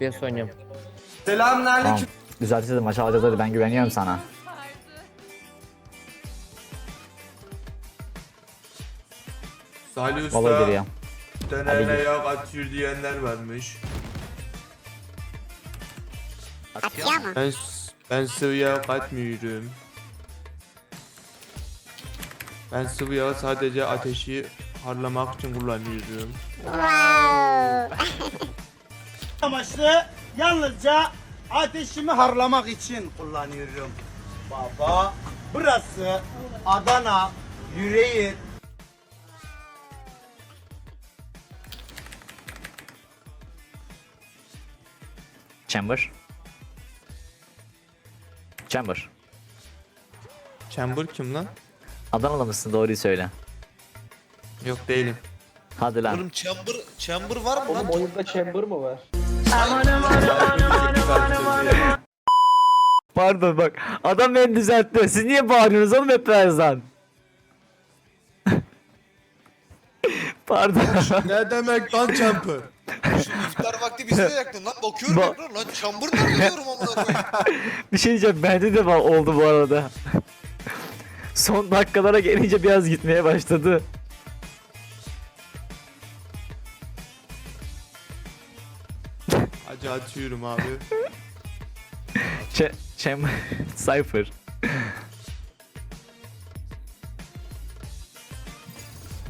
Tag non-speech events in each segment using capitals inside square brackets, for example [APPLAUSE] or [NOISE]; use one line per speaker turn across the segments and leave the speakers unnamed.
FPS oynuyorum.
Tamam. Düzelteceğiz de maçı alacağız hadi ben güveniyorum sana.
Salih
Vallahi
Usta
giriyor.
döneme
Hadi
yok atıyor diyenler varmış.
Atıyor mu?
Ben, ben sıvı yağ katmıyorum. Ben sıvı yağı sadece ateşi harlamak için kullanıyorum.
Wow. [LAUGHS]
amaçlı yalnızca ateşimi harlamak için kullanıyorum. Baba burası Adana yüreği
Chamber. Chamber.
Chamber kim lan?
Adanalı mısın doğruyu söyle.
Yok değilim.
Hadi lan.
Oğlum chamber, chamber var mı lan?
Oyunda chamber mı var?
Pardon bak adam beni düzeltti. Siz niye bağırıyorsunuz oğlum hep birazdan? [LAUGHS] Pardon.
ne demek lan?
Şu iftar vakti bizi de yaktın lan. Bakıyorum
Ba-
ekran lan chamber nerede diyorum amına koyayım. [LAUGHS]
bir şey diyeceğim bende de oldu bu arada. Son dakikalara gelince biraz gitmeye başladı.
Acı atıyorum abi. [LAUGHS]
Ç Cem [LAUGHS] Cypher.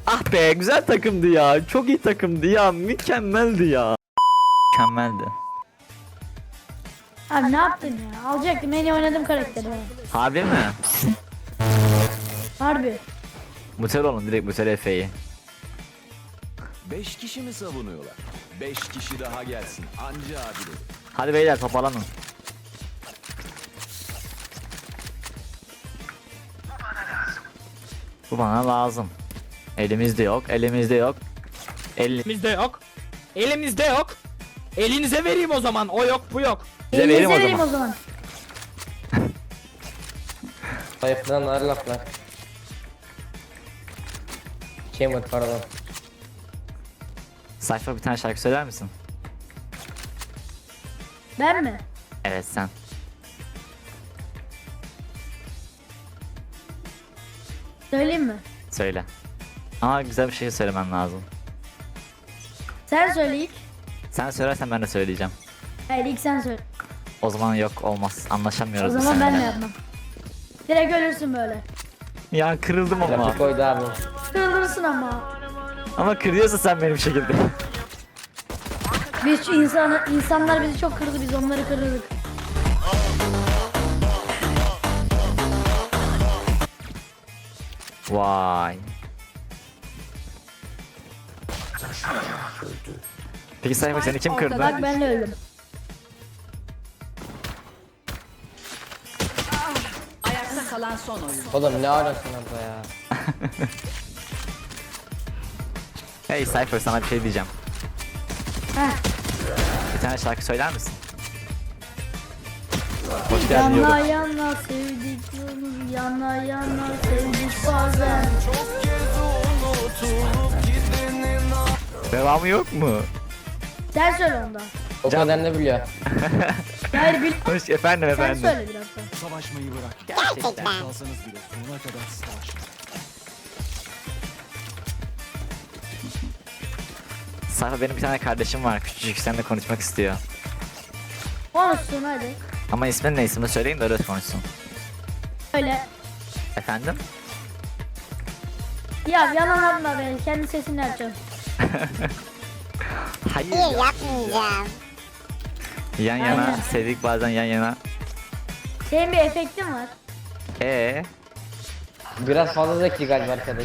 ah be güzel takımdı ya. Çok iyi takımdı ya. Mükemmeldi ya. Mükemmeldi.
Abi ne yaptın ya? Alacaktım en iyi oynadığım karakteri.
Harbi mi?
Harbi.
Mutel olun direkt Mutel Efe'yi.
5 kişi mi savunuyorlar? 5 kişi daha gelsin. Anca abileri.
Hadi beyler toparlanın. Bu bana lazım. Elimizde yok, elimizde yok. Elimizde
Elimizde yok. Elimizde yok. Elinize vereyim o zaman. O yok bu yok.
Elinize vereyim o zaman.
Sayıptan ağır laflar. Chamber pardon.
Sayfa bir tane şarkı söyler misin?
Ben mi?
Evet sen.
Söyleyeyim mi?
Söyle. Ama güzel bir şey söylemen lazım.
Sen söyle ilk.
Sen söylersen ben de söyleyeceğim.
Hayır ilk sen söyle.
O zaman yok olmaz.
O
Anlaşamıyoruz biz
zaman ben de yapmam. Direkt ölürsün böyle.
Ya kırıldım ama.
Trafik koydu abi.
Kırılırsın ama.
Ama kırıyorsun sen benim şekilde.
Biz şu insanı, insanlar bizi çok kırdı biz onları kırdık.
Vay. Peki Sayfa seni kim kırdı?
Bak ben de öldüm.
Ayakta kalan son oyun.
Oğlum ne arasın abla ya. [LAUGHS]
Hey Cypher sana bir şey diyeceğim.
Heh.
Bir tane şarkı söyler misin? Hoş geldin
Yana
Yoru.
yana sevdik yolunu yana yana sevdik bazen.
Devamı yok mu?
Sen söyle ondan.
O kadar ne biliyor? [LAUGHS]
Hayır bil.
Hoş efendim
Sen
efendim.
söyle biraz da.
Savaşmayı bırak.
Gerçekten.
Kalsanız bile sonuna kadar savaşın.
Sayfa benim bir tane kardeşim var küçücük seninle konuşmak istiyor.
Konuşsun hadi.
Ama ismin ne ismini söyleyin de öyle konuşsun.
Öyle.
Efendim?
Ya yalan atma be. Kendi sesini açacağım. [LAUGHS]
Hayır
İyi
ya.
yapmayacağım.
Yan yana
Aynen.
sevdik bazen yan yana.
Senin bir efektin var.
Ee,
Biraz fazla zeki galiba arkadaş.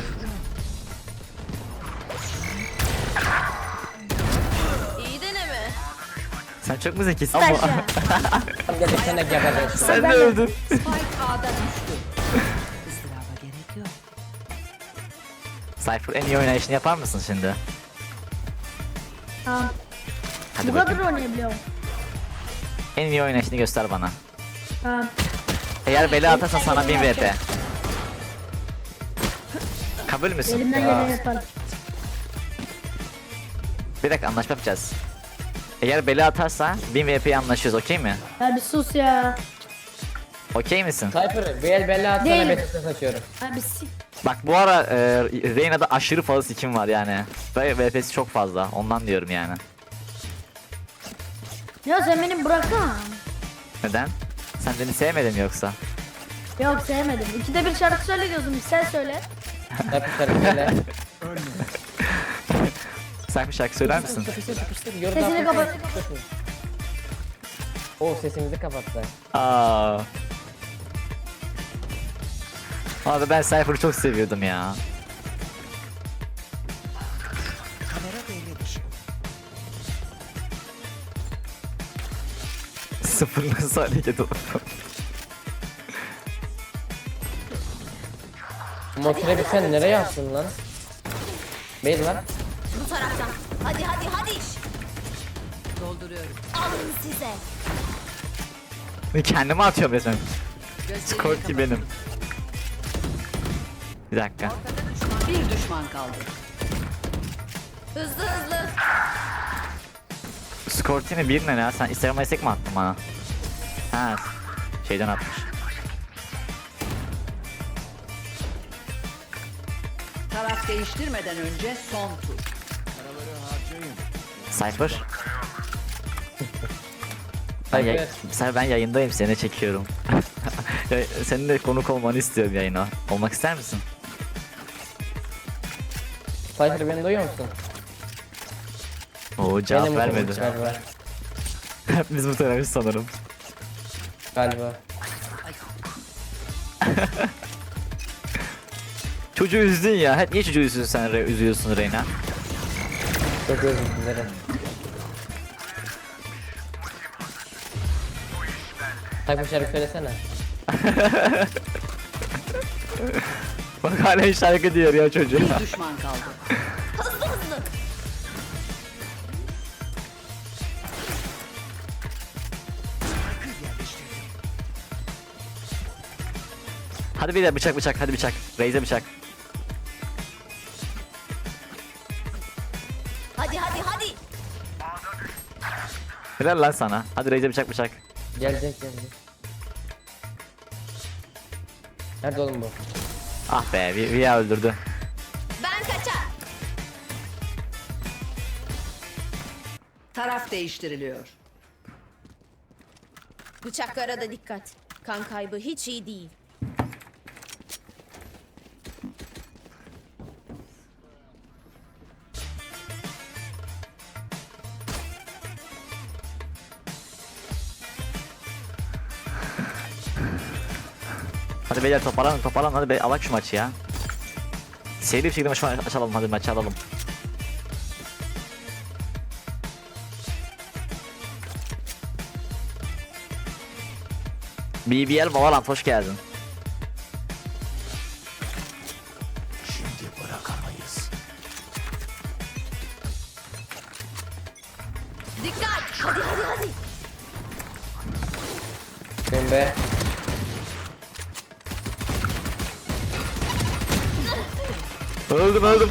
Sen çok mu zekisin? Ama
gerçekten [LAUGHS] de geberdim.
sen de öldün.
Spike A'da düştü. Isıraba gerek yok.
Cypher en iyi oynayışını yapar mısın şimdi?
Tamam.
Hadi
Bu kadar
bakayım.
oynayabiliyorum.
En iyi oynayışını göster bana.
Tamam.
Eğer bela atarsan sana 1000 VP. Kabul müsün?
Elimden geleni yaparım.
Bir dakika anlaşma yapacağız. Eğer bela atarsa 1000 VP'ye anlaşıyoruz okey mi?
Ya bir sus ya.
Okey misin?
Cypher bir el belli atsana
Değil.
Betüs'e saçıyorum.
Sik.
Bak bu ara e, Reyna'da aşırı fazla skin var yani. Ve VP'si çok fazla. Ondan diyorum yani.
Ya sen beni bıraksana.
Neden? Sen beni sevmedin mi yoksa?
Yok sevmedim. İkide bir şarkı söyle diyordum. Sen söyle.
Cypher şarkı söyle. [LAUGHS]
Sen bir şarkı söyler misin?
Sıkıştır sıkıştır. Yorum
Sesini kapat.
Oo sesimizi kapattı.
Aa. Abi ben Cypher'ı çok seviyordum ya. Sıfır nasıl hareket oldu?
Motive bir sen nereye attın lan? Beyz var.
Bu taraftan. Hadi hadi hadi.
Dolduruyorum.
Alın size.
Kendime atıyorum resmen.
Göstereyim
Skorki benim. Bir dakika.
Bir düşman kaldı.
Hızlı hızlı.
Skortini bir ne ya? Sen Instagram'a istek mi attın bana? Ha, şeyden atmış.
Taraf değiştirmeden önce son tur.
Cypher. [LAUGHS] Ben,
Cypher.
Cypher, ben yayındayım seni çekiyorum. [LAUGHS] Ya, Senin de konuk olmanı istiyorum yayına. Olmak ister misin?
Cypher beni duyuyor musun?
Oo cevap
Benim
vermedi.
Galiba. [LAUGHS]
Hepimiz bu terörist sanırım.
Galiba.
Çocuğu üzdün ya. Hep niye çocuğu üzüyorsun sen Re- üzüyorsun Reyna?
Çok özür dilerim. Cypher şarkı söylesene. [LAUGHS]
Bak hala şarkı diyor ya çocuğa.
Bir düşman kaldı.
Hızlı hızlı.
hadi bir de bıçak bıçak hadi bıçak. Raze'e bıçak.
Hadi hadi hadi.
Helal lan sana. Hadi Raze'e bıçak bıçak.
Gelecek gelecek. Nerede oğlum bu?
Ah be Vi- Via öldürdü.
Ben kaçar.
Taraf değiştiriliyor.
Bıçaklara da dikkat. Kan kaybı hiç iyi değil.
Hadi beyler toparlanın toparlanın hadi be alak şu maçı ya. Seri bir şekilde maçı açalım hadi maçı alalım. BBL Valorant hoş geldin. Öldüm öldüm.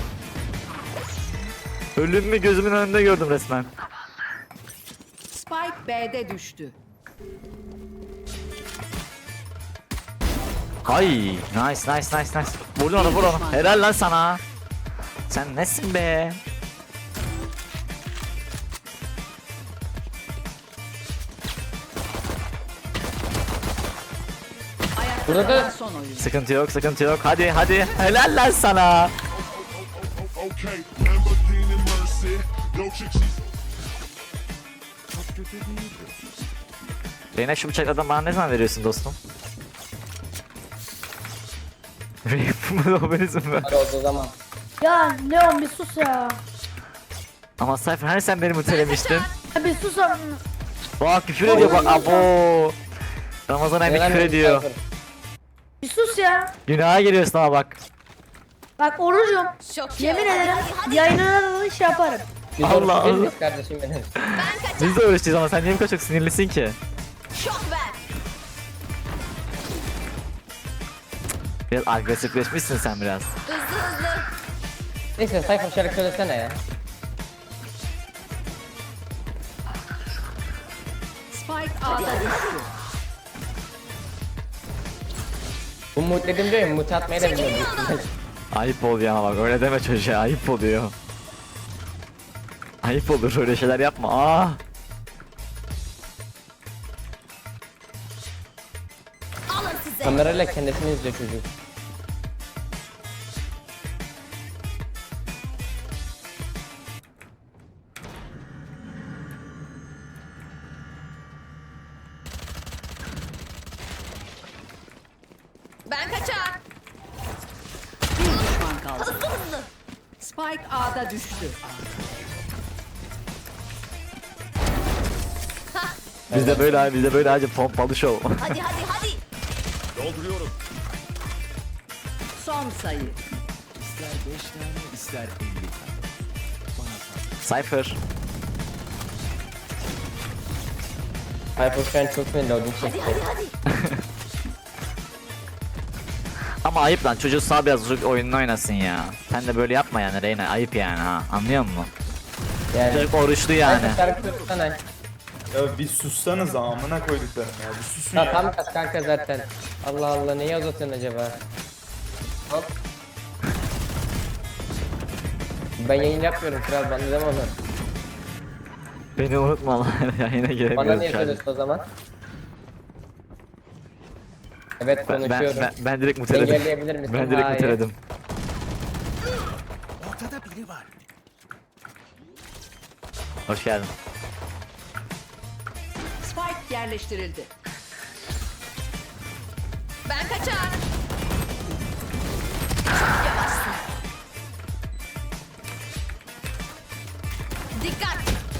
Ölümümü gözümün önünde gördüm resmen.
Spike B'de düştü.
Ay nice nice nice nice. Vur onu vur onu. Helal lan sana. Sen nesin be?
Ayakta
Burada
kalan
da-
son oyun.
Sıkıntı yok sıkıntı yok. Hadi hadi. Helal lan sana. Reyna şu bıçaklardan bana ne zaman veriyorsun dostum? Reyna bu benim mi?
Hadi olduğu zaman.
Ya Leon bir sus ya.
Ama Cypher hani sen beni mutelemiştin?
Ya bir sus ama.
Bak küfür ediyor bak abo. Ramazan abi küfür ediyor.
Bir sus ya.
Günaha giriyorsun ama bak.
Bak orucum.
İyi.
Yemin ederim
hadi, hadi.
yayınlarını şey yaparım.
Biz
Allah
Allah
Allah.
kardeşim benim.
Ben kaçar.
Biz de uğraşacağız ama sen niye bu kadar çok sinirlisin ki?
Şok ver.
Biraz agresifleşmişsin sen biraz.
Hızlı hızlı.
Neyse Cypher şarkı söylesene ya.
Spike A'da düştü.
Bu mut dedim diyor ya mut atmayı da bilmiyorum. [LAUGHS]
Ayıp oluyor ama bak öyle deme çocuğa ayıp oluyor. Ayıp olur öyle şeyler yapma. Aa.
Kamerayla kendisini izliyor çocuk.
Ben kaçar.
Bir düşman kaldı.
Hızlı hızlı.
Spike A'da düştü.
Bizde böyle abi bizde böyle acı pompalı şov.
Hadi hadi hadi.
Dolduruyorum.
Son sayı.
İster 5 tane ister 50 tane.
Cypher.
Hyper şu an çok
Hadi
çekti.
hadi hadi.
Ama ayıp lan çocuk sağ biraz çocuk oyununu oynasın ya. Sen de böyle yapma yani Reyna ayıp yani ha anlıyor musun?
Yani.
Çocuk oruçlu yani.
Şarkı tutsana.
Ya bir sussanız amına koyduklarım ya. Bir susun
Ha tam kat kanka zaten. Allah Allah niye uzatıyorsun acaba? Hop. Ben yayın yapmıyorum kral bana deme onu.
Beni unutma lan [LAUGHS] yayına
Bana
gelemiyoruz
niye
şu an.
söylüyorsun o zaman? Evet
Ben, ben,
konuşuyorum.
ben, ben direkt muteledim.
Engelleyebilir misin?
Ben direkt
Hayır.
muteledim.
Ortada biri var.
Hoş geldin.
Yerleştirildi.
Ben kaçar. Çok yavaşsın. Dikkat.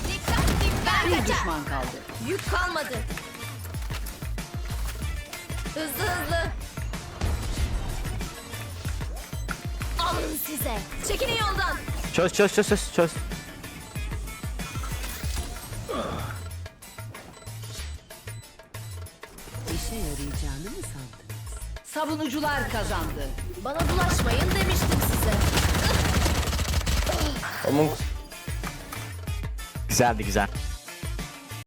Dikkat dikkat.
Bir
kaçar.
düşman kaldı.
Yük kalmadı. Hızlı hızlı. Alın size. Çekilin yoldan.
Çöz çöz çöz çöz çöz.
Sandınız? Savunucular kazandı.
Bana bulaşmayın demiştim size.
Onun
Güzeldi güzel.